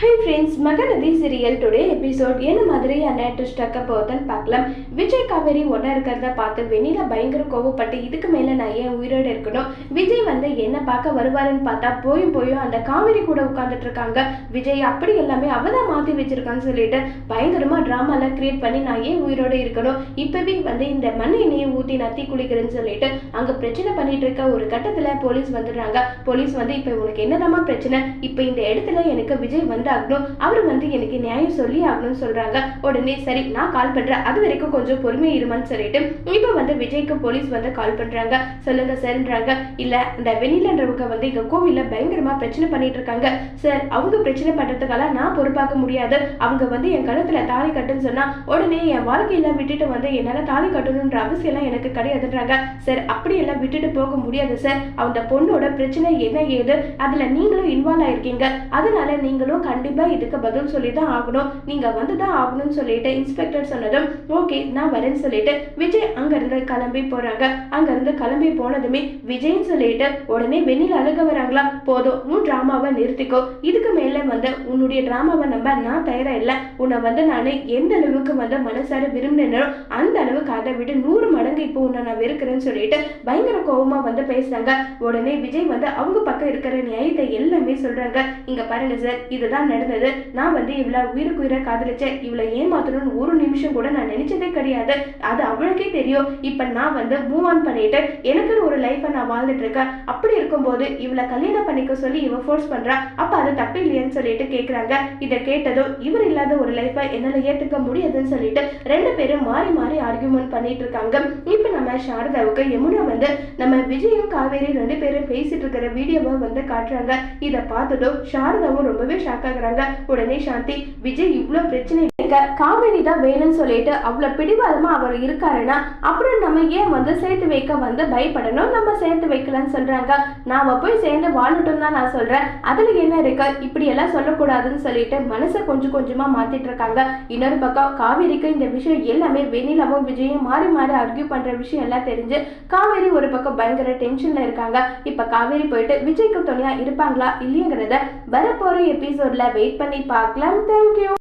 Hi friends Mahanadi serial today episode என்ன மாதிரியான twist ஆக்க போகுதுன்னு பார்க்கலாம். விஜய் காவேரி ஒன்றா இருக்கிறத பார்த்து வெண்ணில பயங்கர கோவப்பட்டு இதுக்கு மேலே நான் ஏன் உயிரோடு இருக்கணும்? விஜய் வந்து என்ன பார்க்க வருவாருன்னு பார்த்தா போயும் போயும் அந்த காவேரி கூட உட்காந்துட்டு இருக்காங்க. விஜய் அப்படி எல்லாமே அவ தான் மாற்றி வச்சிருக்கான்னு சொல்லிட்டு பயங்கரமாக ட்ராமாலாம் கிரியேட் பண்ணி நான் ஏன் உயிரோடு இருக்கணும்? இப்போவே வந்து இந்த மண் எண்ணெயை ஊற்றி நத்தி குளிக்கிறேன்னு சொல்லிட்டு அங்கே பிரச்சனை பண்ணிட்டு இருக்க ஒரு கட்டத்தில் போலீஸ் வந்துடுறாங்க. போலீஸ் வந்து இப்போ உனக்கு என்னதாம்மா பிரச்சனை? இப்போ இந்த இடத்துல எனக்கு விஜய் வந்து ஆகணும் அவர் வந்து எனக்கு நியாயம் சொல்லி ஆகணும்னு சொல்றாங்க. உடனே சரி நான் கால் பண்றேன். அது வரைக்கும் கொஞ்சம் பொறுமை இருமான்னு சொல்லிட்டு இப்போ வந்து விஜய்க்கு போலீஸ் வந்து கால் பண்றாங்க. சொல்லுங்க சார்ன்றாங்க இல்ல இந்த வெண்ணிலன்றவங்க வந்து எங்க கோவில்ல பயங்கரமா பிரச்சனை பண்ணிட்டு இருக்காங்க. சார் அவங்க பிரச்சனை பண்றதுக்கெல்லாம் நான் பொறுப்பாக்க முடியாது. அவங்க வந்து என் கழுத்துல தாலி கட்டுன்னு சொன்னா உடனே என் வாழ்க்கையெல்லாம் விட்டுட்டு வந்து என்னால தாலி கட்டணுன்ற அவசியம் எல்லாம் எனக்கு கிடையாதுன்றாங்க. சார் அப்படியெல்லாம் விட்டுட்டு போக முடியாது சார் அந்த பொண்ணோட பிரச்சனை என்ன ஏது? அதுல நீங்களும் இன்வால்வ் ஆயிருக்கீங்க. அதனால நீங்களும் கண்டிப்பாக இதுக்கு பதில் சொல்லி தான் ஆகணும். நீங்கள் வந்து தான் ஆகணும்னு சொல்லிட்டு இன்ஸ்பெக்டர் சொன்னதும் ஓகே நான் வரேன்னு சொல்லிட்டு விஜய் அங்கேருந்து கிளம்பி போகிறாங்க அங்கேருந்து கிளம்பி போனதுமே விஜய்னு சொல்லிட்டு உடனே வெளியில் அழுக வராங்களா? போதும் உன் ட்ராமாவை நிறுத்திக்கோ. இதுக்கு மேலே வந்து உன்னுடைய ட்ராமாவை நம்ப நான் தயாரா இல்லை உன்னை வந்து நான் எந்த அளவுக்கு வந்து மனசார விரும்பினோ அந்த அளவுக்கு அதை விட நூறு மடங்கு இப்போ உன்னை நான் வெறுக்கிறேன்னு சொல்லிட்டு பயங்கர கோபமாக வந்து பேசுறாங்க. உடனே விஜய் வந்து அவங்க பக்கம் இருக்கிற நியாயத்தை எல்லாமே சொல்கிறாங்க இங்கே பாருங்க சார் இதுதான் நடந்தது. நான் வந்து இவளை உயிருக்கு உயிரை காதலிச்சேன். இவளை ஏமாத்தணும்னு ஒரு நிமிஷம் கூட நான் நினைச்சதே கிடையாது. அது அவளுக்கே தெரியும். இப்போ நான் வந்து மூவ் ஆன் பண்ணிட்டு எனக்குன்னு ஒரு லைஃப்பை நான் வாழ்ந்துட்டு இருக்கேன். அப்படி இருக்கும்போது இவளை கல்யாணம் பண்ணிக்க சொல்லி இவ ஃபோர்ஸ் பண்ணுறா அப்போ அது தப்பு இல்லையன்னு சொல்லிட்டு கேட்குறாங்க இதை கேட்டதும் இவர் இல்லாத ஒரு லைஃப்பை என்னால் ஏற்றுக்க முடியாதுன்னு சொல்லிட்டு ரெண்டு பேரும் மாறி மாறி ஆர்கியூமெண்ட் பண்ணிட்டு இருக்காங்க. இப்போ நம்ம சாரதாவுக்கு யமுனா வந்து நம்ம விஜயும் காவேரி ரெண்டு பேரும் பேசிட்டு இருக்கிற வீடியோவை வந்து காட்டுறாங்க. இதை பார்த்ததும் சாரதாவும் ரொம்பவே ஷாக் ஆகுறாங்க. உடனே சாந்தி விஜய் இவ்வளோ பிரச்சனை இருக்க காவேரி தான் வேணும்னு சொல்லிட்டு அவ்வளோ பிடிவாதமாக அவர் இருக்காருன்னா அப்புறம் நம்ம ஏன் வந்து சேர்த்து வைக்க வந்து பயப்படணும்? நம்ம சேர்த்து வைக்கலாம்னு சொல்கிறாங்க நாம் போய் சேர்ந்து வாழட்டும் தான் நான் சொல்கிறேன் அதில் என்ன இருக்கு? இப்படியெல்லாம் சொல்லக்கூடாதுன்னு சொல்லிட்டு மனசை கொஞ்சம் கொஞ்சமாக மாற்றிட்டு இருக்காங்க. இன்னொரு பக்கம் காவேரிக்கு இந்த விஷயம் எல்லாமே வெண்ணிலாவும் விஜயும் மாறி மாறி ஆர்கியூ பண்ணுற விஷயம் எல்லாம் தெரிஞ்சு காவேரி ஒரு பக்கம் பயங்கர டென்ஷனில் இருக்காங்க. இப்போ காவேரி போயிட்டு விஜய்க்கு துணையாக இருப்பாங்களா? இல்லைங்கிறத வரப்போகிற எபிசோடில் வெயிட் பண்ணி பார்க்கலாம். தேங்க்யூ